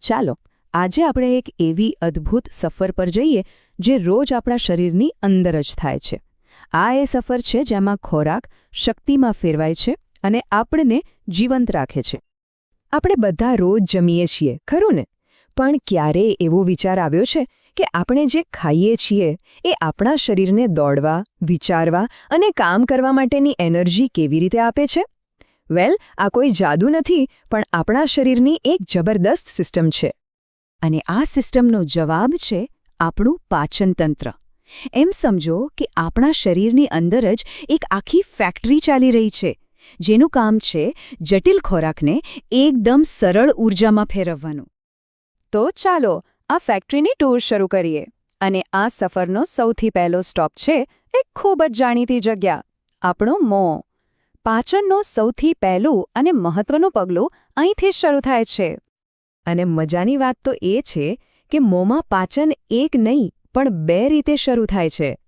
ચાલો, આજે આપણે એક એવી અદ્ભુત સફર પર જઈએ જે રોજ આપણા શરીરની અંદર જ થાય છે. આ એ સફર છે જેમાં ખોરાક શક્તિમાં ફેરવાય છે અને આપણને જીવંત રાખે છે. આપણે બધા રોજ જમીએ છીએ, ખરું ને? પણ ક્યારે એવો વિચાર આવ્યો છે કે આપણે જે ખાઈએ છીએ એ આપણા શરીરને દોડવા, વિચારવા અને કામ કરવા માટેની એનર્જી કેવી રીતે આપે છે? વેલ, આ કોઈ જાદુ નથી, પણ આપણા શરીરની એક જબરદસ્ત સિસ્ટમ છે. અને આ સિસ્ટમનો જવાબ છે આપણું પાચનતંત્ર. એમ સમજો કે આપણા શરીરની અંદર જ એક આખી ફેક્ટરી ચાલી રહી છે, જેનું કામ છે જટિલ ખોરાકને એકદમ સરળ ઊર્જામાં ફેરવવાનું. તો ચાલો, આ ફેક્ટરીની ટૂર શરૂ કરીએ. અને આ સફરનો સૌથી પહેલો સ્ટોપ છે, એક ખૂબ જ જાણીતી જગ્યા, આપણો મોં. પાચનનો સૌથી પહેલું અને મહત્વનું પગલું અહીંથી શરૂ થાય છે. અને મજાની વાત તો એ છે કે મોંમાં પાચન એક નહીં, પણ બે રીતે શરૂ થાય છે.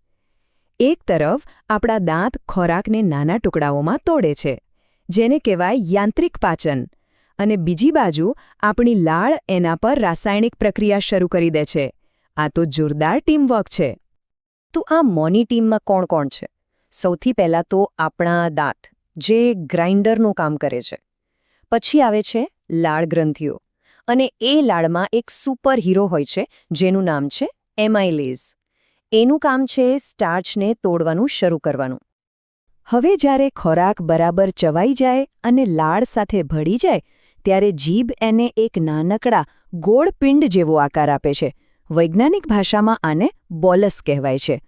એક તરફ આપણા દાંત ખોરાકને નાના ટુકડાઓમાં તોડે છે, જેને કહેવાય યાંત્રિક પાચન. અને બીજી બાજુ આપણી લાળ એના પર રાસાયણિક પ્રક્રિયા શરૂ કરી દે છે. આ તો જોરદાર ટીમવર્ક છે. તો આ મોની ટીમમાં કોણ કોણ છે? સૌથી પહેલાં તો આપણા દાંત. જે ગ્રાઇન્ડરનું કામ કરે છે. પછી આવે છે લાળ ગ્રંથિઓ અને એ લાળમાં એક સુપર હીરો હોય છે જેનું નામ છે એમાઇલેઝ. એનું કામ છે સ્ટાર્ચને તોડવાનું શરૂ કરવાનું. હવે જ્યારે ખોરાક બરાબર ચવાઈ જાય અને લાળ સાથે ભળી જાય, ત્યારે જીભ એને એક નાનકડા ગોળ પિંડ જેવો આકાર આપે છે. વૈજ્ઞાનિક ભાષામાં આને બોલસ કહેવાય છે.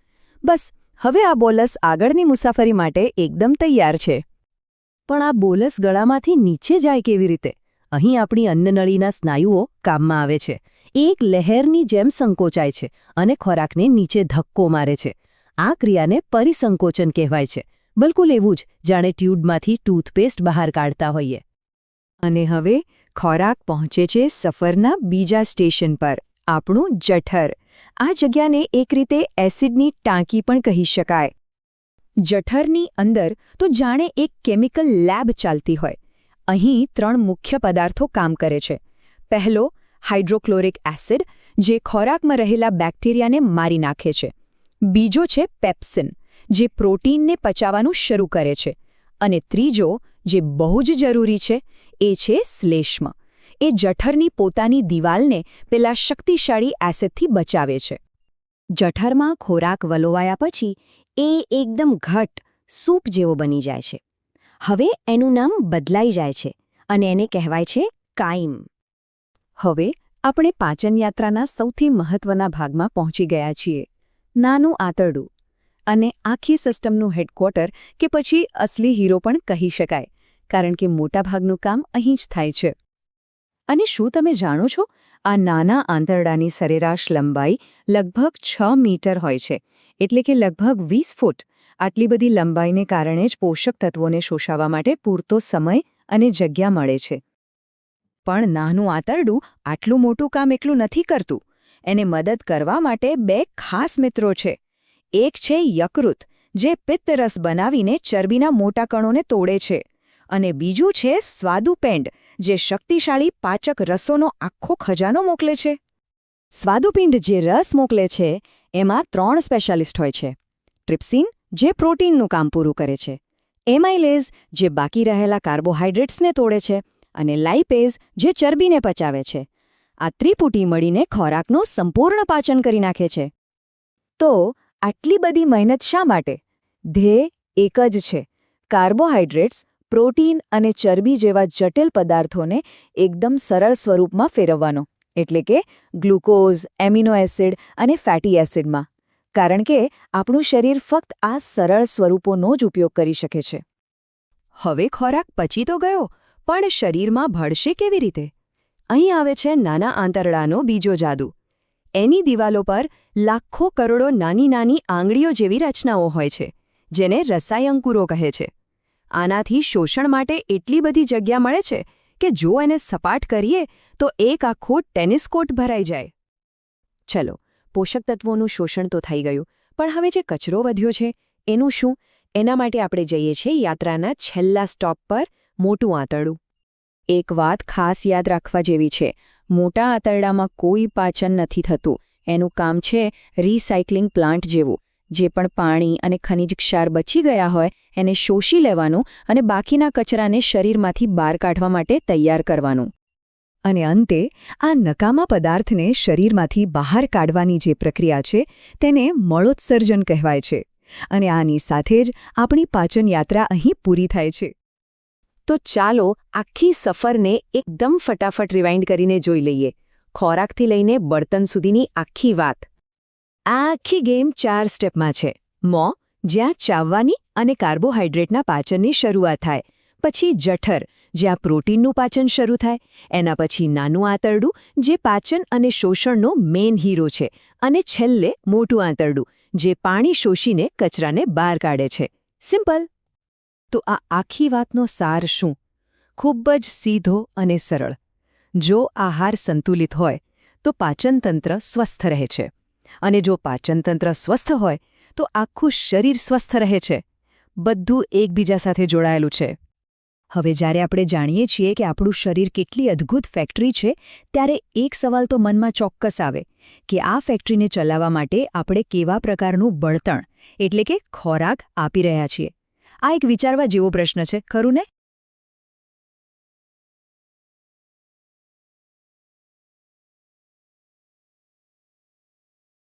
બસ, હવે આ બોલસ આગળની મુસાફરી માટે એકદમ તૈયાર છે. પણ આ બોલસ ગળામાંથી નીચે જાય કેવી રીતે? અહીં આપણી અન્નનળીના સ્નાયુઓ કામમાં આવે છે. એક લહેરની જેમ સંકોચાય છે અને ખોરાકને નીચે ધક્કો મારે છે. આ ક્રિયાને પરિસંકોચન કહેવાય છે. બિલકુલ એવું જ જાણે ટ્યુબમાંથી ટૂથપેસ્ટ બહાર કાઢતા હોઈએ. અને હવે ખોરાક પહોંચે છે સફરના બીજા સ્ટેશન પર, આપણું જઠર. આ જગ્યાને એક રીતે એસિડની ટાંકી પણ કહી શકાય. જઠરની અંદર તો જાણે એક કેમિકલ લેબ ચાલતી હોય. અહીં ત્રણ મુખ્ય પદાર્થો કામ કરે છે. પહેલો, હાઇડ્રોક્લોરિક એસિડ, જે ખોરાકમાં રહેલા બેક્ટેરિયાને મારી નાખે છે. બીજો છે પેપ્સિન, જે પ્રોટીનને પચાવવાનું શરૂ કરે છે. અને ત્રીજો, જે બહુ જ જરૂરી છે, એ છે શ્લેષ્મ. એ જઠરની પોતાની દિવાલને પેલા શક્તિશાળી એસિડથી બચાવે છે. જઠરમાં ખોરાક વલોવાયા પછી એ એકદમ ઘટ સૂપ જેવો બની જાય છે. હવે એનું નામ બદલાઈ જાય છે અને એને કહેવાય છે કાઈમ હવે આપણે પાચનયાત્રાના સૌથી મહત્વના ભાગમાં પહોંચી ગયા છીએ. નાનું આંતરડું અને આખી સિસ્ટમનું હેડક્વાર્ટર કે પછી અસલી હીરો પણ કહી શકાય, કારણ કે મોટાભાગનું કામ અહીં જ થાય છે. અને શું તમે જાણો છો? આ નાના આંતરડાની સરેરાશ લંબાઈ લગભગ છ મીટર હોય છે એટલે કે લગભગ વીસ ફૂટ. આટલી બધી લંબાઈને કારણે જ પોષક તત્વોને શોષાવા માટે પૂરતો સમય અને જગ્યા મળે છે. પણ નાનું આંતરડું આટલું મોટું કામ એકલું નથી કરતું. એને મદદ કરવા માટે બે ખાસ મિત્રો છે. એક છે યકૃત, જે પિત્તરસ બનાવીને ચરબીના મોટા કણોને તોડે છે. અને બીજું છે સ્વાદુપેંડ, જે શક્તિશાળી પાચક રસોનો આખો ખજાનો મોકલે છે. સ્વાદુપિંડ જે રસ મોકલે છે, એમાં ત્રણ સ્પેશિયાલિસ્ટ હોય છે. ટ્રિપ્સિન, જે પ્રોટીનનું કામ પૂરું કરે છે. એમાઇલેઝ, જે બાકી રહેલા કાર્બોહાઈડ્રેટ્સને તોડે છે અને લાઇપેઝ, જે ચરબીને પચાવે છે. આ ત્રિપુટી મળીને ખોરાકનું સંપૂર્ણ પાચન કરી નાખે છે. તો, આટલી બધી મહેનત શા માટે? ધ્યેય એક જ છે. કાર્બોહાઈડ્રેટ્સ પ્રોટીન અને ચરબી જેવા જટિલ પદાર્થોને એકદમ સરળ સ્વરૂપમાં ફેરવવાનો. એટલે કે ગ્લુકોઝ, એમિનો એસિડ અને ફેટી એસિડમાં. કારણ કે આપણું શરીર ફક્ત આ સરળ સ્વરૂપોનો જ ઉપયોગ કરી શકે છે. હવે ખોરાક પચી તો ગયો, પણ શરીરમાં ભળશે કેવી રીતે? અહીં આવે છે નાના આંતરડાનો બીજો જાદુ. એની દિવાલો પર લાખો કરોડો નાની નાની આંગળીઓ જેવી રચનાઓ હોય છે, જેને રસાયંકુરો કહે છે. આનાથી શોષણ માટે એટલી બધી જગ્યા મળે છે કે જો એને સપાટ કરીએ, તો એક આખો ટેનિસ કોર્ટ ભરાઈ જાય. ચલો, પોષક તત્વોનું શોષણ તો થઈ ગયું, પણ હવે જે કચરો વધ્યો છે, એનું શું? એના માટે આપણે જઈએ છીએ યાત્રાના છેલ્લા સ્ટોપ પર મોટું આંતરડું. એક વાત ખાસ યાદ રાખવા જેવી છે, મોટા આંતરડામાં કોઈ પાચન નથી થતું. એનું કામ છે રિસાયકલિંગ પ્લાન્ટ જેવું. જે પણ પાણી અને ખનિજ ક્ષાર બચી ગયા હોય, એને શોષી લેવાનું અને બાકીના કચરાને શરીરમાંથી બહાર કાઢવા માટે તૈયાર કરવાનું. અને અંતે, આ નકામા પદાર્થને શરીરમાંથી બહાર કાઢવાની જે પ્રક્રિયા છે, તેને મળોત્સર્જન કહેવાય છે. અને આની સાથે જ આપણી પાચન યાત્રા અહીં પૂરી થાય છે. તો ચાલો આખી સફરને એકદમ ફટાફટ રિવાઇન્ડ કરીને જોઈ લઈએ. ખોરાકથી લઈને બળતણ સુધીની આખી વાત. આ આખી ગેમ ચાર સ્ટેપમાં છે. મો, જ્યાં ચાવવાની અને કાર્બોહાઈડ્રેટના પાચનની શરૂઆત થાય. પછી જઠર, જ્યાં પ્રોટીનનું પાચન શરૂ થાય. એના પછી નાનું આંતરડું, જે પાચન અને શોષણનો મેઇન હીરો છે. અને છેલ્લે મોટું આંતરડું, જે પાણી શોષીને કચરાને બહાર કાઢે છે. સિમ્પલ. તો આ આખી વાતનો સાર શું? ખૂબ જ સીધો અને સરળ. જો આહાર સંતુલિત હોય, તો પાચનતંત્ર સ્વસ્થ રહે છે. અને જો પાચનતંત્ર સ્વસ્થ હોય, તો આખું શરીર સ્વસ્થ રહે છે. બધું એકબીજા સાથે જોડાયેલું છે. હવે જ્યારે આપણે જાણીએ છીએ કે આપણું શરીર કેટલી અદ્ભુત ફેક્ટરી છે, ત્યારે એક સવાલ તો મનમાં ચોક્કસ આવે કે આ ફેક્ટરીને ચલાવવા માટે આપણે કેવા પ્રકારનું બળતણ, એટલે કે ખોરાક આપી રહ્યા છીએ. આ એક વિચારવા જેવો પ્રશ્ન છે, ખરું ને?